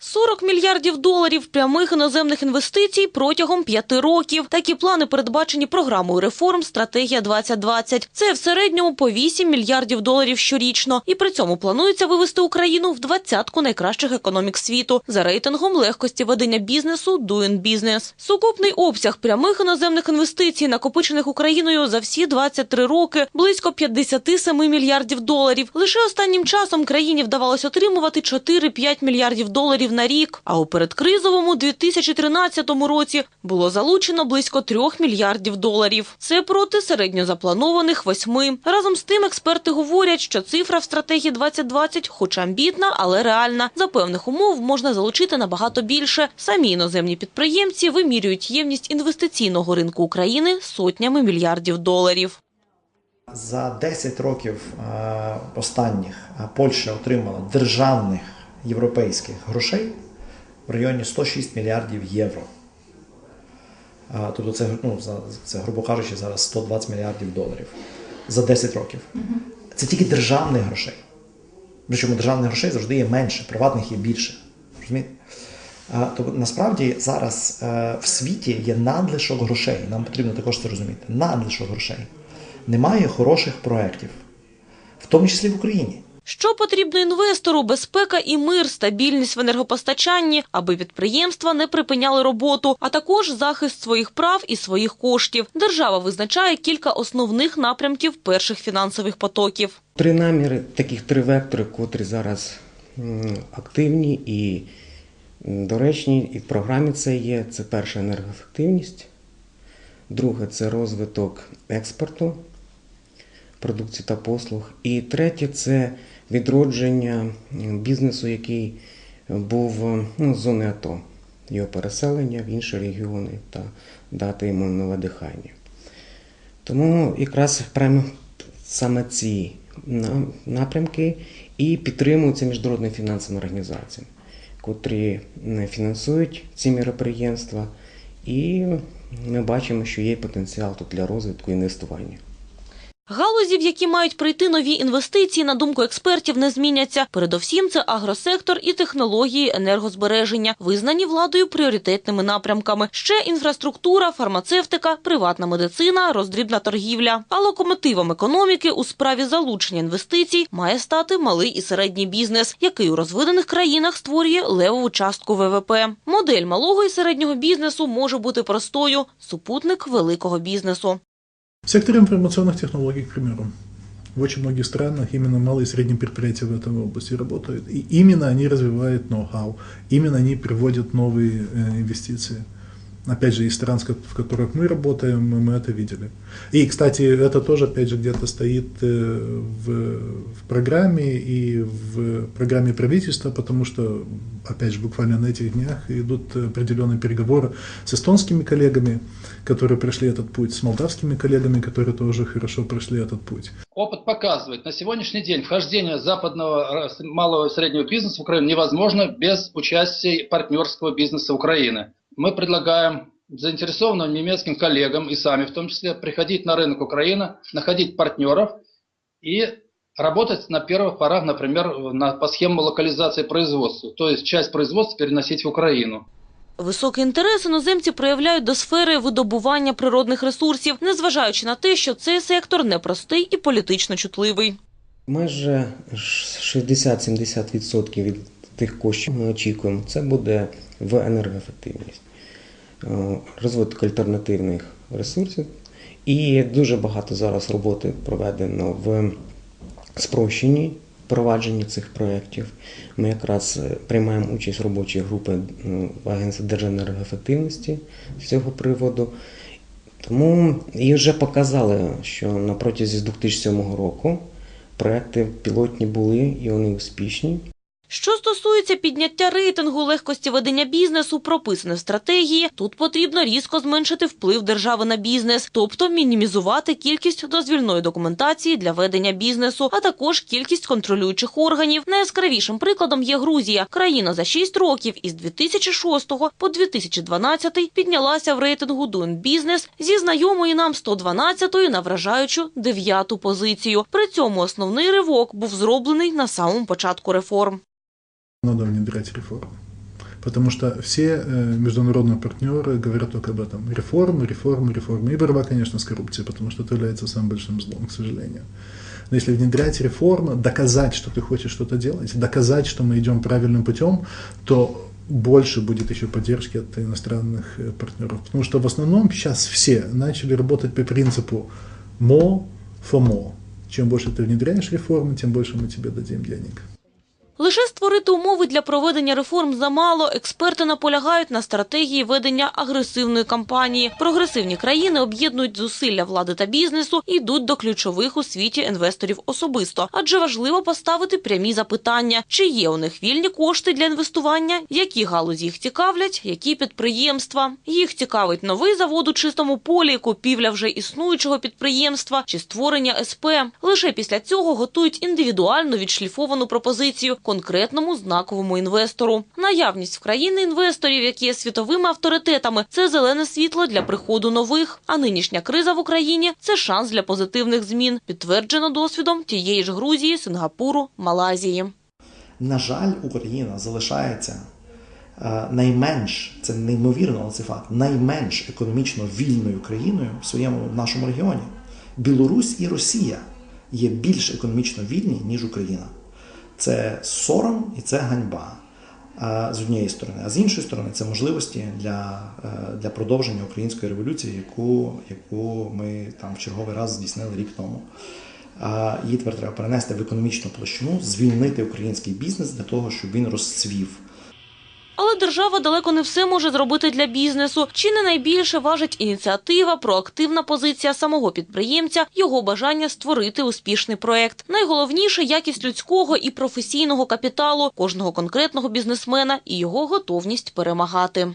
40 мільярдів доларів прямих іноземних інвестицій протягом п'яти років. Такі плани передбачені програмою реформ «Стратегія 2020». Це в середньому по 8 мільярдів доларів щорічно. І при цьому планується вивести Україну в двадцятку найкращих економік світу за рейтингом легкості ведення бізнесу «Doing Business». Сукупний обсяг прямих іноземних інвестицій, накопичених Україною за всі 23 роки, близько 57 мільярдів доларів. Лише останнім часом країні вдавалося отримувати 4-5 мільярдів доларів на рік. А у передкризовому 2013 році було залучено близько 3 мільярдів доларів. Це проти середньозапланованих 8. Разом з тим експерти говорять, що цифра в стратегії 2020 хоч амбітна, але реальна. За певних умов можна залучити набагато більше. Самі іноземні підприємці вимірюють ємність інвестиційного ринку України сотнями мільярдів доларів. За 10 років е, останніх е, Польща отримала державних європейських грошей в районі 106 мільярдів євро. Тобто це, ну, це, грубо кажучи, зараз 120 мільярдів доларів за 10 років. Це тільки державних грошей. Причому державних грошей завжди є менше, приватних є більше. Розумієте? Тобто насправді зараз е, в світі є надлишок грошей. Нам потрібно також це розуміти. Надлишок грошей. Немає хороших проєктів, в тому числі в Україні. Що потрібно інвестору? Безпека і мир, стабільність в енергопостачанні, аби підприємства не припиняли роботу, а також захист своїх прав і своїх коштів. Держава визначає кілька основних напрямків перших фінансових потоків. Три наміри, таких три вектори, котрі зараз активні і доречні, і в програмі це є. Це перша енергоефективність, друге це розвиток експорту продукції та послуг. І третє це відродження бізнесу, який був е, ну, з зони АТО, його переселення в інші регіони та дати йому нове дихання. Тому якраз прямо саме ці напрямки і підтримуються міжнародними фінансовими організаціями, котрі фінансують ці міроприємства, і ми бачимо, що є потенціал тут для розвитку і інвестування. Галузі, в які мають прийти нові інвестиції, на думку експертів, не зміняться. Передовсім це агросектор і технології енергозбереження, визнані владою пріоритетними напрямками. Ще інфраструктура, фармацевтика, приватна медицина, роздрібна торгівля. А локомотивом економіки у справі залучення інвестицій має стати малий і середній бізнес, який у розвинених країнах створює левову частку ВВП. Модель малого і середнього бізнесу може бути простою – супутник великого бізнесу. В секторе информационных технологий, к примеру, в очень многих странах именно малые и средние предприятия в этой области работают. И именно они развивают ноу-хау, именно они приводят новые э, инвестиции. Опять же, из стран, в которых мы работаем, мы это видели. И, кстати, это тоже, опять же, где-то стоит э, в, в программе и в программе правительства, потому что, опять же, буквально на этих днях идут определенные переговоры с эстонскими коллегами, которые прошли этот путь, с молдавскими коллегами, которые тоже хорошо прошли этот путь. Опыт показывает, на сегодняшний день вхождение западного э, малого и среднего бизнеса в Украину невозможно без участия партнерского бизнеса Украины. Мы предлагаем заинтересованным немецким коллегам и сами в том числе приходить на рынок Украины, находить партнеров и работать на первых порах, например, на, по схемам локализации производства, то есть часть производства переносить в Украину. Високий інтерес іноземці проявляють до сфери видобування природних ресурсів, незважаючи на те, що цей сектор непростий і політично чутливий. Майже 60-70% від тих коштів ми очікуємо, це буде в енергоефективність, е, розвиток альтернативних ресурсів. І дуже багато зараз роботи проведено в спрощенні впровадженні цих проєктів. Ми якраз е, приймаємо участь в робочій групи в Агентстві Держенергоефективності з цього приводу. Тому і вже показали, що на протязі 2007 року проекти пілотні були і вони успішні. Що стосується підняття рейтингу легкості ведення бізнесу, прописане в стратегії, тут потрібно різко зменшити вплив держави на бізнес, тобто мінімізувати кількість дозвільної документації для ведення бізнесу, а також кількість контролюючих органів. Найяскравішим прикладом є Грузія. Країна за 6 років із 2006 по 2012 піднялася в рейтингу Doing Business зі знайомої нам 112-ї на вражаючу 9-ту позицію. При цьому основний ривок був зроблений на самому початку реформ. Надо внедрять реформы. Потому что все э, международные партнеры говорят только об этом. Реформы, реформы, реформы. И борьба, конечно, с коррупцией, потому что это является самым большим злом, к сожалению. Но если внедрять реформы, доказать, что ты хочешь что-то делать, доказать, что мы идем правильным путем, то больше будет еще поддержки от иностранных э, партнеров. Потому что в основном сейчас все начали работать по принципу more for. Чем больше ты внедряешь реформы, тем больше мы тебе дадим денег. Лише створити умови для проведення реформ замало. Експерти наполягають на стратегії ведення агресивної кампанії. Прогресивні країни об'єднують зусилля влади та бізнесу і йдуть до ключових у світі інвесторів особисто. Адже важливо поставити прямі запитання: чи є у них вільні кошти для інвестування, які галузі їх цікавлять, які підприємства. Їх цікавить новий завод у чистому полі, купівля вже існуючого підприємства чи створення СП. Лише після цього готують індивідуально відшліфовану пропозицію конкретному знаковому інвестору. Наявність в країни інвесторів, які є світовими авторитетами, це зелене світло для приходу нових. А нинішня криза в Україні це шанс для позитивних змін, підтверджено досвідом тієї ж Грузії, Сингапуру, Малайзії. На жаль, Україна залишається е, найменш, це неймовірно, але це факт, найменш економічно вільною країною в своєму в нашому регіоні. Білорусь і Росія є більш економічно вільні, ніж Україна. Це сором і це ганьба з однієї сторони, а з іншої сторони, це можливості для, е, для продовження української революції, яку, яку ми там в черговий раз здійснили рік тому. Її тепер треба перенести в економічну площину, звільнити український бізнес для того, щоб він розцвів. Держава далеко не все може зробити для бізнесу. Чи не найбільше важить ініціатива, проактивна позиція самого підприємця, його бажання створити успішний проект. Найголовніше якість людського і професійного капіталу кожного конкретного бізнесмена і його готовність перемагати.